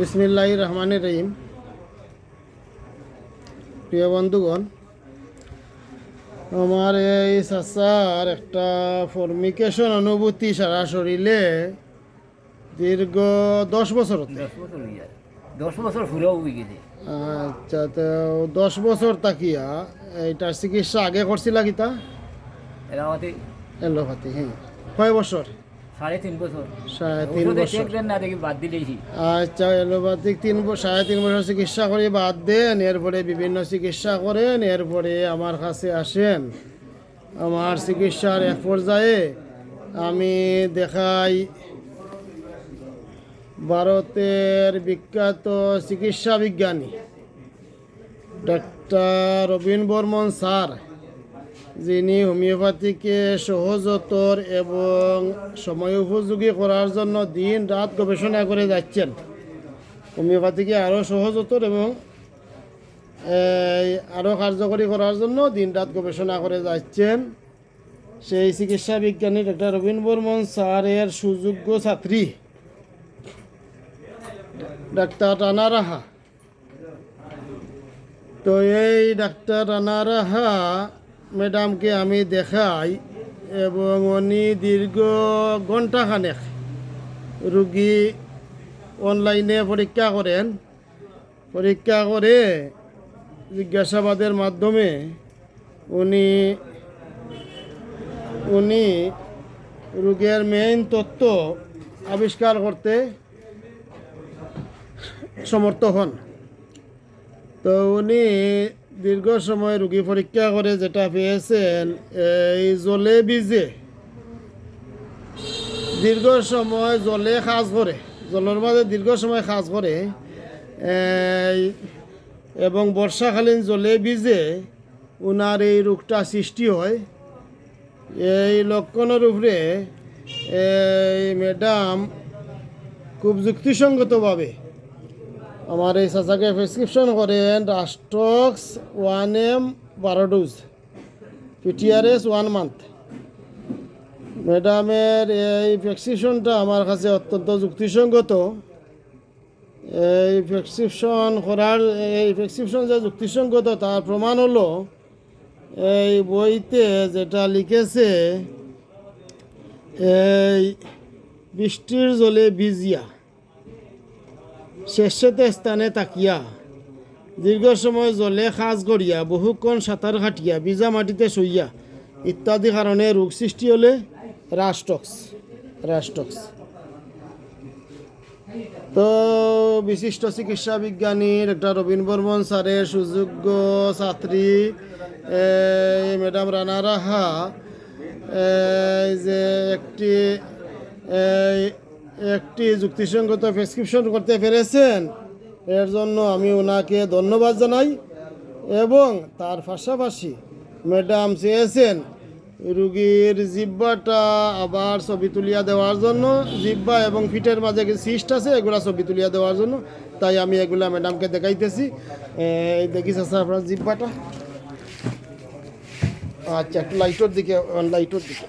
বিসমিল্লাহ রহমান রহিম প্রিয় বন্ধুগণ আমার এই চাচার একটা ফর্মিকেশন অনুভূতি সারা শরীরে দীর্ঘ দশ বছর। দশ বছর গেছে। আচ্ছা তো দশ বছর তাকিয়া এইটার চিকিৎসা আগে করছিলা কিতা এলোপাতি হ্যাঁ। কয় বছর? সাড়ে তিন বছর। সাড়ে তিন বছর। না দেখি বাদ দিলেই আচ্ছা এলোপ্যাথিক তিন সাড়ে তিন বছর চিকিৎসা করে বাদ দেন এরপরে বিভিন্ন চিকিৎসা করেন এরপরে আমার কাছে আসেন। আমার চিকিৎসার এক পর্যায়ে আমি দেখাই ভারতের বিখ্যাত চিকিৎসা বিজ্ঞানী ডাক্তার রবীন বর্মন স্যার। যিনি হোমিওপ্যাথিকে সহজতর এবং সময় উপযোগী করার জন্য দিন রাত গবেষণা করে যাচ্ছেন। হোমিওপ্যাথিকে আরও সহজতর এবং আরও কার্যকরী করার জন্য দিন রাত গবেষণা করে যাচ্ছেন। সেই চিকিৎসা বিজ্ঞানী ডক্টর রবীন বর্মন স্যারের সুযোগ্য ছাত্রী ডাক্তার রানা রাহা। তো এই ডাক্তার রানা রাহা ম্যাডামকে আমি দেখাই এবং উনি দীর্ঘ ঘন্টাখানেক রুগী অনলাইনে পরীক্ষা করেন। পরীক্ষা করে জিজ্ঞাসাবাদের মাধ্যমে উনি উনি রোগের মেইন তত্ত্ব আবিষ্কার করতে সমর্থ হন। তো উনি দীর্ঘ সময় রুগী পরীক্ষা করে যেটা পেয়েছেন, এই জলে বীজে দীর্ঘ সময় জলে কাজ করে, জলের মাঝে দীর্ঘ সময় কাজ করে এবং বর্ষাকালীন জলে বীজে উনার এই রোগটা সৃষ্টি হয়। এই লক্ষণের উপরে এই ম্যাডাম খুব যুক্তিসঙ্গতভাবে আমার এই চাচাকে প্রেসক্রিপশন করেন রাস্টক্স ওয়ান এম বারো ডোজ পিটিআরএস ওয়ান মান্থ ম্যাডামের এই প্রেসক্রিপশনটা আমার কাছে অত্যন্ত যুক্তিসঙ্গত। এই প্রেসক্রিপশন করার, এই প্রেসক্রিপশন যে যুক্তিসঙ্গত, তার প্রমাণ হলো, এই বইতে যেটা লিখেছে, এই বৃষ্টির জলে ভিজিয়া। শেষতে স্থানে তাকিয়া। দীর্ঘ সময় জলে সাজ করিয়া বহুক্ষণ সাঁতার কাটিয়া, ভিজা মাটিতে শুইয়া ইত্যাদি কারণে রোগ সৃষ্টি হলে রাষ্টক্স রাষ্টক্স তো বিশিষ্ট চিকিৎসা বিজ্ঞানী ডক্টর রবীন বর্মন স্যারের সুযোগ্য ছাত্রী ম্যাডাম রানা রাহা যে একটি একটি যুক্তিসঙ্গত প্রেসক্রিপশন করতে পেরেছেন। এর জন্য আমি ওনাকে ধন্যবাদ জানাই এবং তার পাশাপাশি ম্যাডাম চেয়েছেন রুগীর জিব্বাটা আবার ছবি তুলিয়া দেওয়ার জন্য। জিব্বা এবং ফিটের মাঝে সিস্ট আছে, এগুলা ছবি তুলিয়া দেওয়ার জন্য। তাই আমি এগুলা ম্যাডামকে দেখাইতেছি। দেখিস আছে আপনার জিব্বাটা আচ্ছা একটু লাইটের দিকে লাইটের দিকে।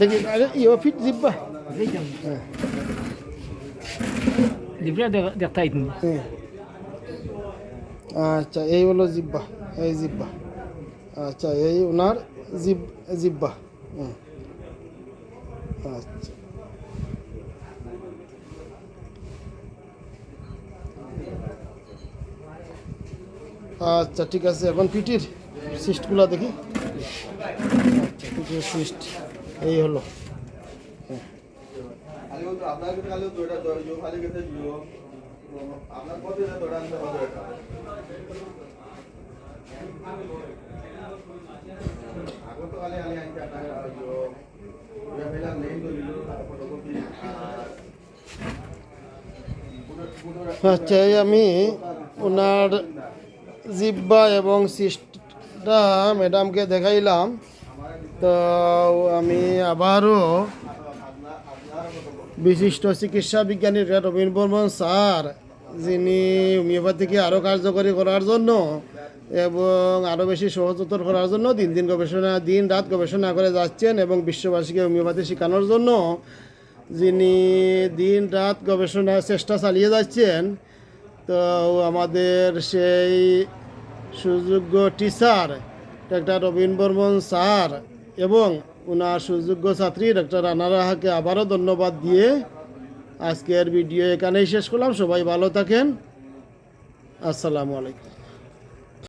দেখি, আরে ইয়ে ফিট জিব্বা হ্যাঁ। আচ্ছা এই হলো জিব্বা এই জিব্বা আচ্ছা এই ওনার জিব জিব্বা হুম। আচ্ছা আচ্ছা ঠিক আছে এখন পিটির সিস্টগুলো দেখি। আচ্ছা পিটির সিস্ট এই হলো। আলিও তো আপনার কাছে আলিও তো এটা তো ইও খালি কাছে ইও আপনার কত এটা তো আনতে হবে, এটা। আগত কালে আলি আনতে আপনার ইও ফেলা নেই তো ফটোকপি আর আচ্ছা এই আমি ওনার জিব্বা এবং সিস্টটা ম্যাডামকে দেখাইলাম। তো আমি আবারও বিশিষ্ট চিকিৎসা বিজ্ঞানী রবীন বর্মন স্যার, যিনি হোমিওপ্যাথিকে আরও কার্যকরী করার জন্য এবং আরও বেশি সহজতর করার জন্য দিন দিন গবেষণা, দিন রাত গবেষণা করে যাচ্ছেন এবং বিশ্ববাসীকে হোমিওপ্যাথি শেখানোর জন্য যিনি দিন রাত গবেষণার চেষ্টা চালিয়ে যাচ্ছেন। তো আমাদের সেই সুযোগ্য teacher doctor Rabin Barman sir এবং ওনার সুযোগ্য ছাত্রী, ডক্টর আনারাহাকে আবারও ধন্যবাদ দিয়ে আজকের ভিডিও এখানেই শেষ করলাম। সবাই ভালো থাকেন। আসসালামু আলাইকুম।